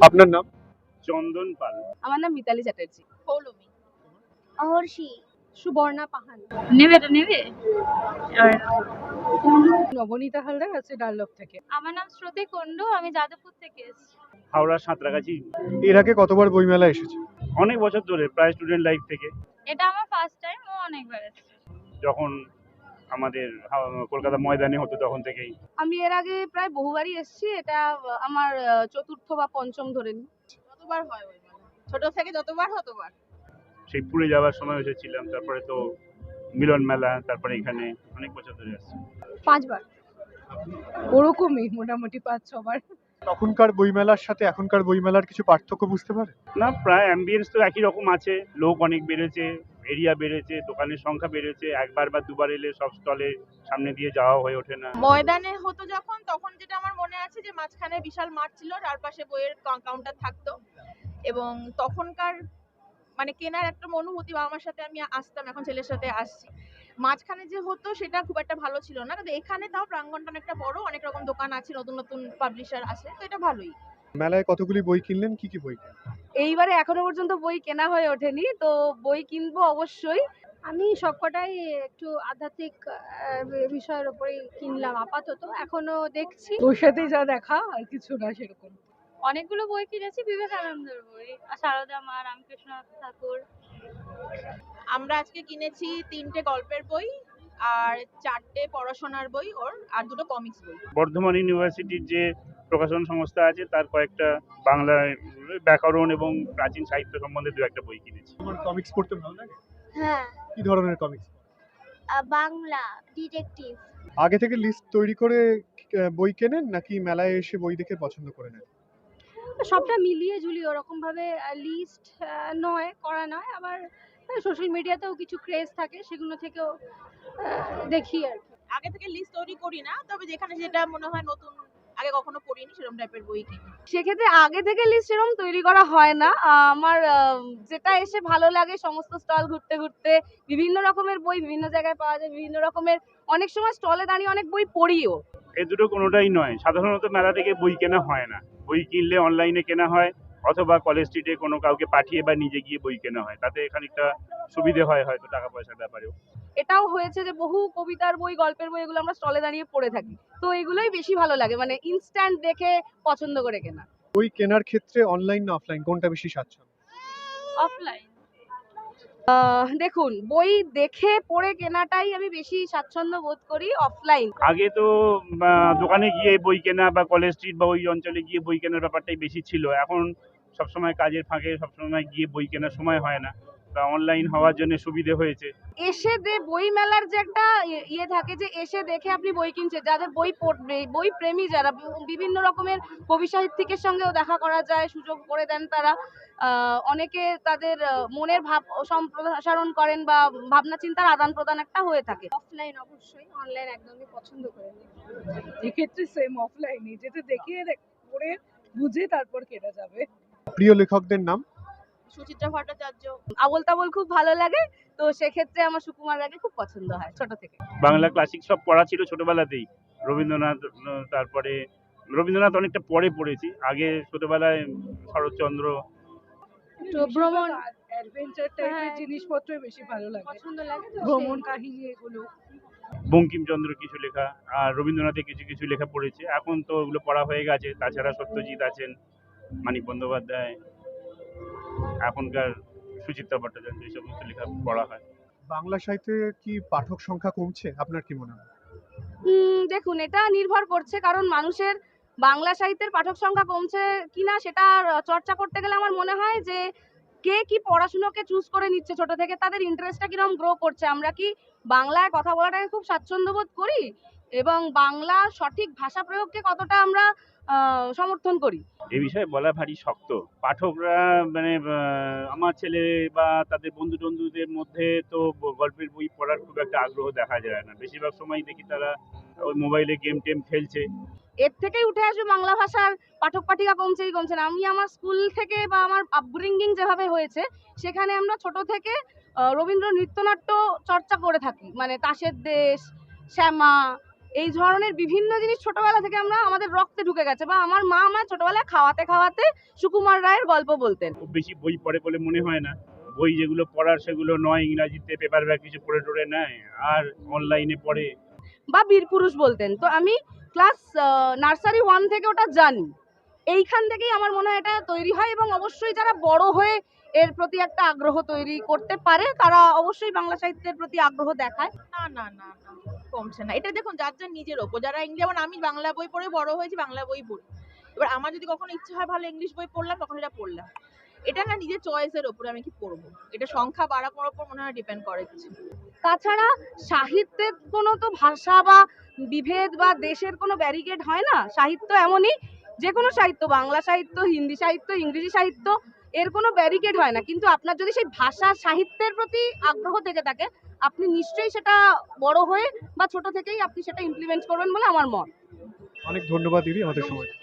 আপনার নাম? চন্দন পাল। আমার নাম মিতালি চ্যাটার্জি। পৌলমী। অহর্ষি। সুবর্ণা পাহান। নেবে এটা নেবে? নবনীতা হালদার আছে ডানলপ থেকে। আমার নাম শ্রুতি কুন্ডু আমি যাদবপুর থেকে এসেছি। হাওড়া সাঁতরাগাছি। এর আগে কতবার বইমেলা এসেছে? অনেক বছর ধরে প্রায় স্টুডেন্ট লাইফ থেকে। এটা আমার ফার্স্ট টাইম ও অনেকবার এসেছে। যখন আমাদের কলকাতা ময়দানে হতো তখন থেকেই। আমি এর আগে প্রায় বহুবারই এসেছি এটা আমার চতুর্থ বা পঞ্চম ধরে নিই। যতবার হয় ওই ছোট থেকে যতবার ততবার। সেই পুরে যাওয়ার সময় এসেছিলাম তারপরে তো মিলন মেলা তারপরে এখানে অনেক বছর ধরে আসছি। পাঁচবার। ওরকমই মোটামুটি পাঁচ ছবার। তখনকার বইমেলার সাথে এখনকার বইমেলার কিছু পার্থক্য বুঝতে পারে? না প্রায় অ্যাম্বিয়েন্স তো একই রকম আছে লোক অনেক বেড়েছে এরিয়া বেড়েছে, দোকানের সংখ্যা বেড়েছে, একবার বা দুবার এলে সব স্টলে সামনে দিয়ে যাওয়া হয়ে ওঠে না। ময়দানে হতো যখন, তখন যেটা আমার মনে আছে যে মাঝখানে বিশাল মাঠ ছিল চারপাশে বইয়ের কাউন্টার থাকতো। এবং তখনকার মানে কেনার একটা অনুভূতি বা আমার সাথে আমি আসতাম, এখন ছেলের সাথে আসছি। মাঝখানে যে হতো, সেটা খুব একটা ভালো ছিল না। কিন্তু এখানে তাও প্রাঙ্গনটা অনেকটা বড়, অনেক রকম দোকান আছে, নতুন নতুন পাবলিশার আছে, তো এটা ভালোই। মেলায় কতগুলি বই কিনলেন? কি কি বই এইবারে এখনও পর্যন্ত বই কেনা হয়ে ওঠেনি তো বই কিনবো অবশ্যই। আমি সবকটাই একটু আধ্যাত্মিক আহ, বিষয়ের উপরেই কিনলাম আপাতত এখনও দেখছি। ওর সাথে যা দেখা আর কিছু না সেরকম। অনেকগুলো বই কিনেছি বিবেকানন্দের বই আর সারদা মা রামকৃষ্ণ ঠাকুর। আমরা আজকে কিনেছি তিনটে গল্পের বই আর চারটে পড়াশোনার বই ওর আর দুটো কমিক্স বই। বর্ধমান ইউনিভার্সিটির যে প্রকাশন সংস্থা আছে তার কয়েকটা বাংলায় ব্যাকরণ এবং প্রাচীন সাহিত্য সম্বন্ধে দু একটা বই কিনেছি। তোমার কমিক্স পড়তে ভালো লাগে? হ্যাঁ। কি ধরনের কমিক্স বাংলা ডিটেকটিভ আগে থেকে লিস্ট তৈরি করে বই কেনেন নাকি মেলায় এসে বই দেখে পছন্দ করে নেন? সবটা মিলিয়ে ঝুলিয়ে ওরকম ভাবে লিস্ট নয় করা নয় আবার সোশ্যাল মিডিয়াতেও কিছু ক্রেজ থাকে সেগুলো থেকেও দেখি আর কি। আগে থেকে লিস্ট তৈরি করি না তবে যেখানে যেটা মনে হয় নতুন আগে কখনো পড়িনি সেরকম টাইপের বই কিনি। সেক্ষেত্রে আগে থেকে লিস্ট এরকম তৈরি করা হয় না। আমার যেটা এসে ভালো লাগে সমস্ত স্টল ঘুরতে ঘুরতে বিভিন্ন রকমের বই বিভিন্ন জায়গায় পাওয়া যায় বিভিন্ন রকমের অনেক সময় স্টলে দাঁড়িয়ে অনেক বই পড়িও। এ দুটো কোনোটাই নয়। সাধারণত মেলা থেকে বই কেনা হয় না। বই কিনলে অনলাইনে কেনা হয় অথবা কলেজ স্ট্রিটে কোনো কাউকে পাঠিয়ে বা নিজে গিয়ে বই কেনা হয় তাতে খানিকটা সুবিধে হয় হয়তো টাকা পয়সার ব্যাপারেও। এটাও হয়েছে যে বহু কবিতার বই গল্পের বই এগুলো আমরা স্টলে দাঁড়িয়ে পড়ে থাকি। তো এগুলোই বেশি ভালো লাগে মানে ইনস্ট্যান্ট দেখে পছন্দ করে কেনা। বই কেনার ক্ষেত্রে অনলাইন না অফলাইন কোনটা বেশি স্বাচ্ছন্দ্য? অফলাইন দেখুন বই দেখে পড়ে কেনাটাই আমি বেশি স্বাচ্ছন্দ্য বোধ করি অফলাইন আগে তো দোকানে গিয়ে বই কেনা বা কলেজ স্ট্রিট বা ওই অঞ্চলে গিয়ে বই কেনার ব্যাপারটাই বেশি ছিল। এখন সবসময় কাজের ফাঁকে সবসময় গিয়ে বই কেনার সময় হয় না। তা অনলাইন হওয়ার জন্য সুবিধে হয়েছে। এসে দে বই মেলার যে একটা ইয়ে- থাকে যে এসে দেখে আপনি বই কিনছেন। যাদের বই পড়বে বই প্রেমী যারা বিভিন্ন রকমের কবি সাহিত্যিকের সঙ্গেও দেখা করা যায় সুযোগ করে দেন তারা। অনেকে তাদের মনের ভাব সম্প্রসারণ করেন বা ভাবনা চিন্তার আদান প্রদান একটা হয়ে থাকে। অফলাইন অবশ্যই অনলাইন একদমই পছন্দ করি না। এক্ষেত্রে সেম অফলাইনে যেটা দেখিয়ে দেখ- পড়ে বুঝে তারপর কেনা যাবে। প্রিয় লেখকদের নাম? সুচিত্রা ভট্টাচার্য। আবল তাবল খুব ভালো লাগে তো সেক্ষেত্রে আমার সুকুমার রাগে খুব পছন্দ হয় ছোট থেকে। বাংলা ক্লাসিক সব পড়া ছিল ছোটবেলাতেই। রবীন্দ্রনাথ তারপরে রবীন্দ্রনাথ অনেকটা পরে পড়েছি। আগে ছোটবেলায় শরৎচন্দ্র। ভ্রমণ অ্যাডভেঞ্চার টাইপের। জিনিসপত্রই বেশি ভালো লাগে। পছন্দ লাগে ভ্রমণ কাহিনী এগুলো। বঙ্কিমচন্দ্র কিছু লেখা আর রবীন্দ্রনাথের কিছু কিছু লেখা পড়েছে। এখন তো ওগুলো পড়া হয়ে গেছে। তাছাড়া সত্যজিৎ আছেন। মানিক বন্দ্যোপাধ্যায় এখনকার সুচিত্রা ভট্টাচার্য এই সমস্ত লেখা পড়া হয়। বাংলা সাহিত্যে কি পাঠক সংখ্যা কমছে? আপনার কি মনে হয়? দেখুন এটা নির্ভর করছে কারণ মানুষের বাংলা সাহিত্যের পাঠক সংখ্যা কমছে কিনা সেটা চর্চা করতে গেলে আমার মনে হয় যে কে কি পড়াশুনোকে চুজ করে নিচ্ছে ছোট থেকে তাদের ইন্টারেস্টটা কীরকম গ্রো করছে। আমরা কি বাংলায় কথা বলাটাকে খুব স্বাচ্ছন্দ্য বোধ করি? এবং বাংলা সঠিক ভাষা প্রয়োগকে কতটা আমরা সমর্থন করি। এ বিষয়ে বলা ভারী শক্ত। পাঠকরা মানে আমার ছেলে বা তাদের বন্ধু টন্ধুদের মধ্যে তো গল্পের বই পড়ার খুব একটা আগ্রহ দেখা যায় না। বেশিরভাগ সময় দেখি তারা ওই মোবাইলে গেম টেম খেলছে। এর থেকেই উঠে আসবে বাংলা ভাষার পাঠক পাঠিকা কমছেই কমছে না। আমি আমার স্কুল থেকে বা আমার আপব্রিঙ্গিং যেভাবে হয়েছে সেখানে আমরা ছোট থেকে রবীন্দ্র নৃত্যনাট্য চর্চা করে থাকি। মানে তাসের দেশ শ্যামা এই ধরনের বিভিন্ন জিনিস ছোটবেলা থেকে আমরা আমাদের রক্তে ঢুকে গেছে বা আমার মা আমার ছোটবেলায় খাওয়াতে খাওয়াতে সুকুমার রায়ের গল্প বলতেন। খুব বেশি বই পড়ে বলে মনে হয় না। বই যেগুলো পড়ার সেগুলো নয় ইংরাজিতে পেপার ব্যাগ কিছু পড়ে টড়ে নেয় আর অনলাইনে পড়ে। বা বীরপুরুষ বলতেন। তো আমি ক্লাস নার্সারি ওয়ান থেকে ওটা জানি। এইখান থেকেই আমার মনে হয় এটা তৈরি হয় এবং অবশ্যই যারা বড় হয়ে এর প্রতি একটা আগ্রহ তৈরি করতে পারে তারা অবশ্যই বাংলা সাহিত্যের প্রতি আগ্রহ দেখায়। না না না না। কমছে না। এটা দেখুন, যার যার নিজের ওপর। যারা যেমন আমি বাংলা বই পড়ে বড় হয়েছি, বাংলা বই পড়ি। এবার আমার যদি কখনো ইচ্ছে হয় ভালো ইংলিশ বই পড়লাম, তখন এটা পড়লাম। এটা না নিজের চয়েসের ওপরে আমি কি পড়ব? এটা সংখ্যা বাড়ানোর ওপর মনে হয় ডিপেন্ড করে কিছু। তাছাড়া সাহিত্যের কোনো তো ভাষা বা বিভেদ বা দেশের কোনো ব্যারিকেড হয় না? সাহিত্য এমনই যে কোনো সাহিত্য, বাংলা সাহিত্য, হিন্দি সাহিত্য, ইংরেজি সাহিত্য, এর কোনো ব্যারিকেড হয় না। কিন্তু আপনার যদি সেই ভাষা, সাহিত্যের প্রতি আগ্রহ থেকে থাকে আপনি নিশ্চয়ই সেটা বড় হয়ে বা ছোট থেকেই আপনি সেটা ইমপ্লিমেন্ট করবেন বলে আমার মত। অনেক ধন্যবাদ দিদি আমাদের সময়।